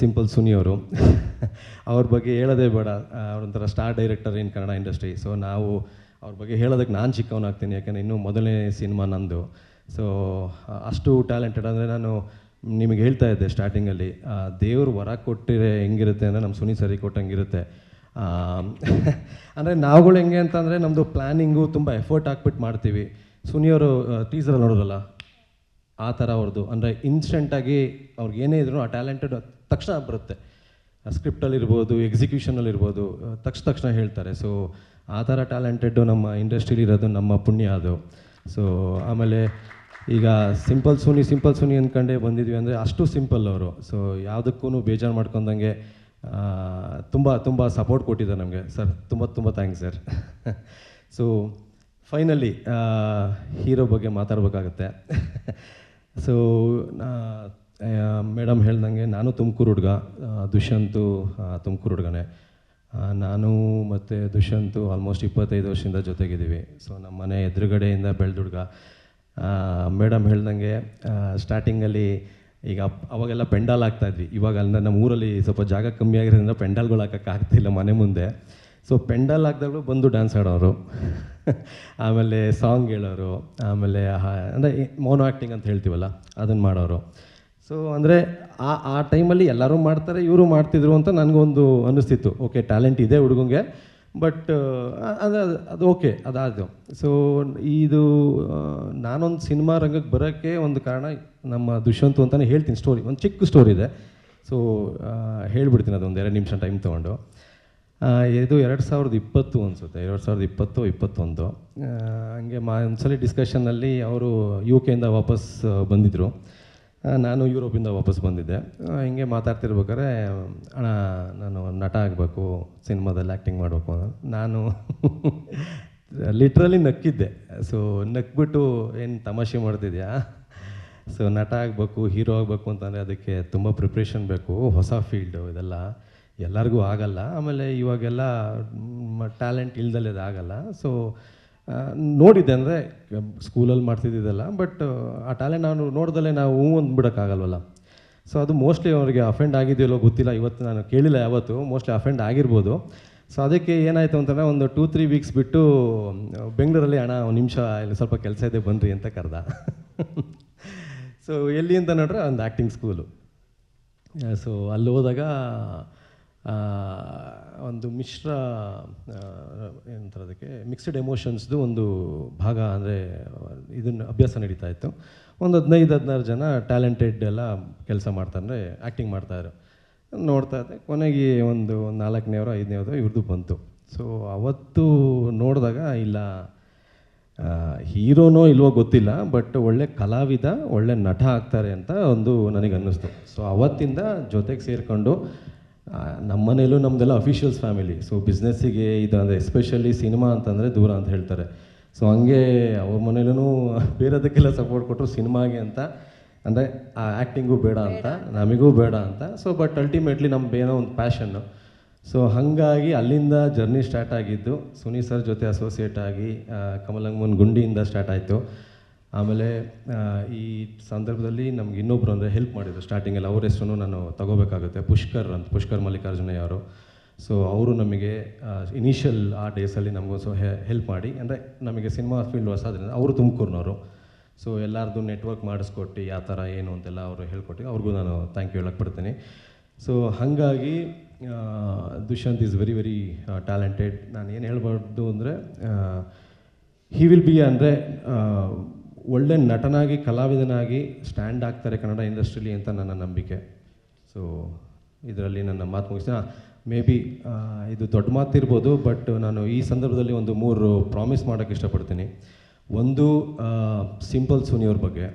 Simple Suni ಅವರು. ಅವ್ರ ಬಗ್ಗೆ ಹೇಳೋದೇ ಬೇಡ. ಅವರೊಂಥರ star director in Kannada industry so ನಾವು ಅವ್ರ ಬಗ್ಗೆ ಹೇಳೋದಕ್ಕೆ ನಾನು ಚಿಕ್ಕವನಾಗ್ತೀನಿ. ಯಾಕೆಂದರೆ ಇನ್ನೂ ಮೊದಲನೇ ಸಿನಿಮಾ ನಂದು. ಸೊ ಅಷ್ಟು ಟ್ಯಾಲೆಂಟೆಡ್ ಅಂದರೆ ನಾನು ನಿಮಗೆ ಹೇಳ್ತಾ ಇದ್ದೆ ಸ್ಟಾರ್ಟಿಂಗಲ್ಲಿ ದೇವರು ವರ ಕೊಟ್ಟಿರೆ ಹೆಂಗಿರುತ್ತೆ ಅಂದರೆ ನಮ್ಮ ಸುನಿ ಸರಿ ಕೊಟ್ಟಂಗಿರುತ್ತೆ. ಅಂದರೆ ನಾವುಗಳು ಹೆಂಗೆ ಅಂತಂದರೆ ನಮ್ಮದು ಪ್ಲ್ಯಾನಿಂಗು ತುಂಬ ಎಫರ್ಟ್ ಹಾಕ್ಬಿಟ್ಟು ಮಾಡ್ತೀವಿ. ಸುನಿಯವರು ಟೀಸರಲ್ಲಿ ನೋಡೋದಲ್ಲ ಆ ಥರ ಅವ್ರದ್ದು. ಅಂದರೆ ಇನ್ಸ್ಟೆಂಟಾಗಿ ಅವ್ರಿಗೆ ಏನೇ ಇದ್ರು ಆ ಟ್ಯಾಲೆಂಟೆಡ್ ತಕ್ಷಣ ಬರುತ್ತೆ. ಸ್ಕ್ರಿಪ್ಟಲ್ಲಿರ್ಬೋದು ಎಕ್ಸಿಕ್ಯೂಷನಲ್ಲಿರ್ಬೋದು ತಕ್ಷಣ ತಕ್ಷಣ ಹೇಳ್ತಾರೆ. ಸೊ ಆ ಥರ ಟ್ಯಾಲೆಂಟೆಡ್ಡು ನಮ್ಮ ಇಂಡಸ್ಟ್ರೀಲಿ ಇರೋದು ನಮ್ಮ ಪುಣ್ಯ ಅದು. ಸೊ ಆಮೇಲೆ ಈಗ ಸಿಂಪಲ್ ಸೂನಿ ಸಿಂಪಲ್ ಸೂನಿ ಅಂದ್ಕೊಂಡೇ ಬಂದಿದ್ವಿ ಅಂದರೆ ಅಷ್ಟು ಸಿಂಪಲ್ ಅವರು. ಸೊ ಯಾವುದಕ್ಕೂ ಬೇಜಾರು ಮಾಡ್ಕೊಂಡಂಗೆ ತುಂಬ ತುಂಬ ಸಪೋರ್ಟ್ ಕೊಟ್ಟಿದ್ದಾರೆ ನಮಗೆ. ಸರ್ ತುಂಬ ತುಂಬ thanks sir so finally hero ಬಗ್ಗೆ ಮಾತಾಡ್ಬೇಕಾಗತ್ತೆ. ಸೊ ಮೇಡಮ್ ಹೇಳ್ದಂಗೆ ನಾನು ತುಮಕೂರು ಹುಡುಗ ದುಷ್ಯಂತು ತುಮಕೂರು ಹುಡುಗನೇ. ನಾನು ಮತ್ತು ದುಷ್ಯಂತು ಆಲ್ಮೋಸ್ಟ್ ಇಪ್ಪತ್ತೈದು ವರ್ಷದಿಂದ ಜೊತೆಗಿದ್ದೀವಿ. ಸೊ ನಮ್ಮ ಮನೆ ಎದುರುಗಡೆಯಿಂದ ಬೆಳೆದ ಹುಡುಗ. ಮೇಡಮ್ ಹೇಳ್ದಂಗೆ ಸ್ಟಾರ್ಟಿಂಗಲ್ಲಿ ಈಗ ಅವಾಗೆಲ್ಲ ಪೆಂಡಾಲ್ ಆಗ್ತಾ ಇದ್ವಿ ಇವಾಗ ಅಂದರೆ ನಮ್ಮ ಊರಲ್ಲಿ ಸ್ವಲ್ಪ ಜಾಗ ಕಮ್ಮಿ ಆಗಿರೋದ್ರಿಂದ ಪೆಂಡಾಲ್ಗಳು ಹಾಕಕ್ಕೆ ಆಗ್ತಿಲ್ಲ ಮನೆ ಮುಂದೆ. ಸೊ ಪೆಂಡಾಲ್ ಹಾಕ್ದಾಗಲೂ ಬಂದು ಡ್ಯಾನ್ಸ್ ಆಡೋರು. ಆಮೇಲೆ ಸಾಂಗ್ ಹೇಳೋರು. ಆಮೇಲೆ ಅಂದರೆ ಮೋನೋ ಆ್ಯಕ್ಟಿಂಗ್ ಅಂತ ಹೇಳ್ತೀವಲ್ಲ ಅದನ್ನು ಮಾಡೋರು. ಸೊ ಅಂದರೆ ಆ ಆ ಟೈಮಲ್ಲಿ ಎಲ್ಲರೂ ಮಾಡ್ತಾರೆ, ಇವರು ಮಾಡ್ತಿದ್ರು ಅಂತ ನನಗೊಂದು ಅನ್ನಿಸ್ತಿತ್ತು ಓಕೆ ಟ್ಯಾಲೆಂಟ್ ಇದೆ ಹುಡುಗಂಗೆ ಬಟ್ ಅದು ಅದು ಓಕೆ ಅದಾದ್ಯ. ಸೊ ಇದು ನಾನೊಂದು ಸಿನಿಮಾ ರಂಗಕ್ಕೆ ಬರೋಕ್ಕೆ ಒಂದು ಕಾರಣ ನಮ್ಮ ದುಷ್ಯಂತು ಅಂತಲೇ ಹೇಳ್ತೀನಿ ಸ್ಟೋರಿ ಒಂದು ಚಿಕ್ಕ ಸ್ಟೋರಿ ಇದೆ. ಸೊ ಹೇಳ್ಬಿಡ್ತೀನಿ ಅದೊಂದು ಎರಡು ನಿಮಿಷ ಟೈಮ್ ತೊಗೊಂಡು. ಇದು ಎರಡು ಸಾವಿರದ ಇಪ್ಪತ್ತು ಅನಿಸುತ್ತೆ, ಎರಡು ಸಾವಿರದ ಇಪ್ಪತ್ತು, ಇಪ್ಪತ್ತೊಂದು. ಹಂಗೆ ಮಾ, ಒಂದ್ಸಲಿ ಡಿಸ್ಕಷನ್ನಲ್ಲಿ ಅವರು ಯು ಕೆಯಿಂದ ವಾಪಸ್ ಬಂದಿದ್ದರು ನಾನು ಯುರೋಪಿಂದ ವಾಪಸ್ ಬಂದಿದ್ದೆ. ಹಿಂಗೆ ಮಾತಾಡ್ತಿರ್ಬೇಕಾದ್ರೆ, ಅಣ್ಣ, ನಾನು ನಟ ಆಗಬೇಕು, ಸಿನಿಮಾದಲ್ಲಿ ಆ್ಯಕ್ಟಿಂಗ್ ಮಾಡಬೇಕು ನಾನು ಲಿಟ್ರಲಿ ನಕ್ಕಿದ್ದೆ. ಸೊ ನಕ್ಬಿಟ್ಟು ಏನು ತಮಾಷೆ ಮಾಡ್ತಿದ್ಯಾ? ಸೊ ನಟ ಆಗಬೇಕು, ಹೀರೋ ಆಗಬೇಕು ಅಂತಂದರೆ ಅದಕ್ಕೆ ತುಂಬ ಪ್ರಿಪ್ರೇಷನ್ ಬೇಕು, ಹೊಸ ಫೀಲ್ಡು ಇದೆಲ್ಲ. ಎಲ್ಲರಿಗೂ ಆಗಲ್ಲ. ಆಮೇಲೆ ಇವಾಗೆಲ್ಲ ಟ್ಯಾಲೆಂಟ್ ಇಲ್ದಲೆ ಆಗಲ್ಲ ಸೊ ನೋಡಿದ್ದೆ ಅಂದರೆ ಸ್ಕೂಲಲ್ಲಿ ಮಾಡ್ತಿದ್ದಿದ್ದೆಲ್ಲ ಬಟ್ ಆ ಟ್ಯಾಲೆಂಟ್ ನಾನು ನೋಡ್ದಲ್ಲೇ ನಾವು ಹ್ಞೂ ಅಂದ್ಬಿಡೋಕ್ಕಾಗಲ್ವಲ್ಲ ಸೊ ಅದು ಮೋಸ್ಟ್ಲಿ ಅವರಿಗೆ ಅಫೆಂಡ್ ಆಗಿದೆಯಲ್ಲೋ ಗೊತ್ತಿಲ್ಲ, ಇವತ್ತು ನಾನು ಕೇಳಿಲ್ಲ ಯಾವತ್ತು ಮೋಸ್ಟ್ಲಿ ಅಫೆಂಡ್ ಆಗಿರ್ಬೋದು. ಸೊ ಅದಕ್ಕೆ ಏನಾಯಿತು ಅಂತಂದರೆ ಒಂದು ಟೂ ತ್ರೀ ವೀಕ್ಸ್ ಬಿಟ್ಟು, ಬೆಂಗಳೂರಲ್ಲಿ ಹಣ ಒಂದು ನಿಮಿಷ ಇಲ್ಲಿ ಸ್ವಲ್ಪ ಕೆಲಸ ಇದೆ ಬನ್ನಿರಿ ಅಂತ ಕರೆದ. ಸೊ ಎಲ್ಲಿ ಅಂತ ನೋಡ್ರೆ ಒಂದು ಆ್ಯಕ್ಟಿಂಗ್ ಸ್ಕೂಲು ಸೊ ಅಲ್ಲಿ ಹೋದಾಗ ಒಂದು ಮಿಶ್ರ ಏನಂತಾರೆ ಅದಕ್ಕೆ ಮಿಕ್ಸ್ಡ್ ಎಮೋಷನ್ಸ್ದು ಒಂದು ಭಾಗ ಅಂದರೆ ಇದನ್ನು ಅಭ್ಯಾಸ ನಡೀತಾ ಇತ್ತು. ಒಂದು ಹದಿನೈದು, ಹದಿನಾರು ಜನ ಟ್ಯಾಲೆಂಟೆಡ್ ಎಲ್ಲ ಕೆಲಸ ಮಾಡ್ತಾರೆ ಆ್ಯಕ್ಟಿಂಗ್ ಮಾಡ್ತಾಯಿದ್ರು ನೋಡ್ತಾ ಇದ್ದೆ, ಕೊನೆಗೆ ಒಂದು ನಾಲ್ಕನೇವರು, ಐದನೇವ್ರೋ ಇವ್ರದ್ದು ಬಂತು. ಸೊ ಅವತ್ತು ನೋಡಿದಾಗ ಇಲ್ಲ ಹೀರೋನೋ ಇಲ್ವೋ ಗೊತ್ತಿಲ್ಲ ಬಟ್ ಒಳ್ಳೆ ಕಲಾವಿದ, ಒಳ್ಳೆ ನಟ ಆಗ್ತಾರೆ ಅಂತ ಒಂದು ನನಗೆ ಅನ್ನಿಸ್ತು ಸೊ ಅವತ್ತಿಂದ ಜೊತೆಗೆ ಸೇರಿಕೊಂಡು ನಮ್ಮ ಮನೆಯಲ್ಲೂ ನಮ್ಮದೆಲ್ಲ ಅಫಿಷಿಯಲ್ಸ್ ಫ್ಯಾಮಿಲಿ ಸೊ ಬಿಸ್ನೆಸ್ಸಿಗೆ ಇದು ಅಂದರೆ ಎಸ್ಪೆಷಲಿ ಸಿನಿಮಾ ಅಂತಂದರೆ ದೂರ ಅಂತ ಹೇಳ್ತಾರೆ. ಸೊ ಹಂಗೆ ಅವ್ರ ಮನೇಲೂ ಬೇರೆದಕ್ಕೆಲ್ಲ ಸಪೋರ್ಟ್ ಕೊಟ್ಟರು ಸಿನಿಮಾಗೆ ಅಂತ. ಅಂದರೆ ಆ ಆ್ಯಕ್ಟಿಂಗೂ ಬೇಡ ಅಂತ ನಮಗೂ ಬೇಡ ಅಂತ. ಸೊ ಬಟ್ ಅಲ್ಟಿಮೇಟ್ಲಿ ನಮ್ದು ಏನೋ ಒಂದು ಪ್ಯಾಷನ್ನು ಸೊ ಹಾಗಾಗಿ ಅಲ್ಲಿಂದ ಜರ್ನಿ ಸ್ಟಾರ್ಟ್ ಆಗಿದ್ದು ಸುನಿ ಸರ್ ಜೊತೆ ಅಸೋಸಿಯೇಟ್ ಆಗಿ ಕಮಲಂಗ್ಮನ್ ಕಮಲಂಗಮನ್ ಗುಂಡಿಯಿಂದ ಸ್ಟಾರ್ಟ್ ಆಯಿತು. ಆಮೇಲೆ ಈ ಸಂದರ್ಭದಲ್ಲಿ ನಮ್ಗೆ ಇನ್ನೊಬ್ರು ಅಂದರೆ ಹೆಲ್ಪ್ ಮಾಡಿದ್ರು. ಸ್ಟಾರ್ಟಿಂಗಲ್ಲಿ ಅವ್ರ ಹೆಸರು ನಾನು ತಗೋಬೇಕಾಗುತ್ತೆ. ಪುಷ್ಕರ್ ಅಂತ, ಪುಷ್ಕರ್ ಮಲ್ಲಿಕಾರ್ಜುನಯ್ಯ ಅವರು ಸೊ ಅವರು ನಮಗೆ ಇನಿಷಿಯಲ್ ಆ ಡೇಸಲ್ಲಿ ನಮಗೂ ಸೊ ಹೆಲ್ಪ್ ಮಾಡಿ, ಅಂದರೆ ನಮಗೆ ಸಿನಿಮಾ ಫೀಲ್ಡ್ ಹೊಸದ್ರಿಂದ ಅವರು ತುಮಕೂರಿನವರು. ಸೊ ಎಲ್ಲರದು ನೆಟ್ವರ್ಕ್ ಮಾಡಿಸ್ಕೊಟ್ಟು ಯಾವ ಥರ, ಏನು ಅಂತೆಲ್ಲ ಅವರು ಹೇಳ್ಕೊಟ್ಟು, ಅವ್ರಿಗೂ ನಾನು ಥ್ಯಾಂಕ್ ಯು ಹೇಳಕ್ಕೆ ಪಡ್ತೀನಿ ಸೊ ಹಾಗಾಗಿ Dushyanth is very very talented ನಾನು ಏನು ಹೇಳ್ಬಾರ್ದು ಅಂದರೆ ಹಿ ವಿಲ್ ಬಿ ಅಂದರೆ ಒಳ್ಳೆ ನಟನಾಗಿ, ಕಲಾವಿದನಾಗಿ ಸ್ಟ್ಯಾಂಡ್ ಆಗ್ತಾರೆ ಕನ್ನಡ ಇಂಡಸ್ಟ್ರೀಲಿ ಅಂತ ನನ್ನ ನಂಬಿಕೆ. ಸೊ ಇದರಲ್ಲಿ ನನ್ನ ಮಾತು ಮುಗಿಸ್ತೀನಿ. ಮೇ ಬಿ ಇದು ದೊಡ್ಡ ಮಾತಿರ್ಬೋದು ಬಟ್ ನಾನು ಈ ಸಂದರ್ಭದಲ್ಲಿ ಒಂದು ಮೂರು ಪ್ರಾಮಿಸ್ ಮಾಡೋಕ್ಕೆ ಇಷ್ಟಪಡ್ತೀನಿ. ಒಂದು ಸಿಂಪಲ್ ಸುನಿಯವ್ರ ಬಗ್ಗೆ.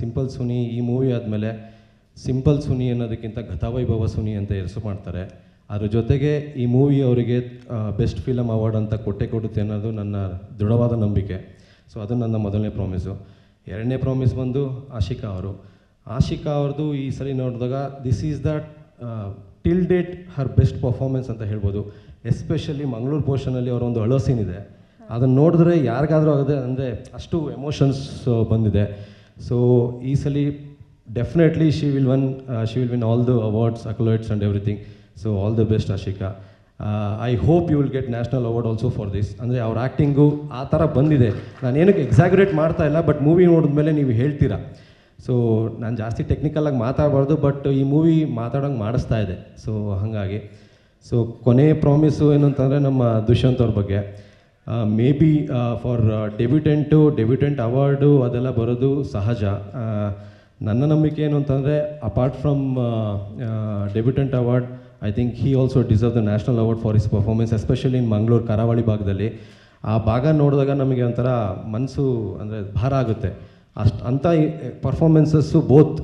ಸಿಂಪಲ್ ಸುನಿ ಈ ಮೂವಿ ಆದಮೇಲೆ ಸಿಂಪಲ್ ಸುನಿ ಅನ್ನೋದಕ್ಕಿಂತ ಗತಾವೈಭವ ಸುನಿ ಅಂತ ಹೆಸರು ಮಾಡ್ತಾರೆ. ಅದ್ರ ಜೊತೆಗೆ ಈ ಮೂವಿ ಅವರಿಗೆ ಬೆಸ್ಟ್ ಫಿಲಮ್ ಅವಾರ್ಡ್ ಅಂತ ಕೊಟ್ಟೆ ಕೊಡುತ್ತೆ ಅನ್ನೋದು ನನ್ನ ದೃಢವಾದ ನಂಬಿಕೆ. ಸೊ ಅದು ನನ್ನ ಮೊದಲನೇ ಪ್ರಾಮಿಸು ಎರಡನೇ ಪ್ರಾಮಿಸ್ ಬಂದು ಆಶಿಕಾ ಅವರು. ಆಶಿಕಾ ಅವ್ರದ್ದು ಈ ಸರಿ ನೋಡಿದಾಗ this is the till date her best performance ಅಂತ ಹೇಳ್ಬೋದು. ಎಸ್ಪೆಷಲಿ ಮಂಗಳೂರು ಪೋರ್ಷನಲ್ಲಿ ಅವರ ಒಂದು ಅಳೋ ಸೀನ್ ಇದೆ. ಅದನ್ನು ನೋಡಿದ್ರೆ ಯಾರಿಗಾದರೂ ಆಗದೆ ಅಂದರೆ ಅಷ್ಟು ಎಮೋಷನ್ಸ್ ಬಂದಿದೆ. ಸೊ ಈ ಸಲ definitely she will won she will win all the awards accolades and everything so all the best Ashika. I hope you will get national award also for this ಅಂದರೆ ಅವ್ರ ಆ್ಯಕ್ಟಿಂಗು ಆ ಥರ ಬಂದಿದೆ. ನಾನು ಏನಕ್ಕೆ ಎಕ್ಸಾಗ್ರೇಟ್ ಮಾಡ್ತಾ ಇಲ್ಲ ಬಟ್ ಮೂವಿ ನೋಡಿದ ಮೇಲೆ ನೀವು ಹೇಳ್ತೀರಾ? ಸೊ ನಾನು ಜಾಸ್ತಿ ಟೆಕ್ನಿಕಲಾಗಿ ಮಾತಾಡಬಾರ್ದು ಬಟ್ ಈ ಮೂವಿ ಮಾತಾಡೋಂಗೆ ಮಾಡಿಸ್ತಾ ಇದೆ. ಸೊ ಹಾಗಾಗಿ. ಸೊ ಕೊನೆ ಪ್ರಾಮಿಸು ಏನು ಅಂತಂದರೆ ನಮ್ಮ ದುಷ್ಯಂತ್ ಅವ್ರ ಬಗ್ಗೆ. Maybe for debutant debutant award ಅದೆಲ್ಲ ಬರೋದು ಸಹಜ. ನನ್ನ ನಂಬಿಕೆ ಏನು ಅಂತಂದರೆ apart from debutant award I think he also deserve the national award for his performance especially in Mangaluru ಕರಾವಳಿ ಭಾಗದಲ್ಲಿ. ಆ ಭಾಗ ನೋಡಿದಾಗ ನಮಗೆ ಒಂಥರ ಮನಸ್ಸು ಅಂದರೆ ಭಾರ ಆಗುತ್ತೆ. ಅಷ್ಟು ಅಂಥ performances both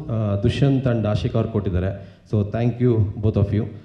Dushyanth and Ashik ಅವ್ರು ಕೊಟ್ಟಿದ್ದಾರೆ. So thank you both of you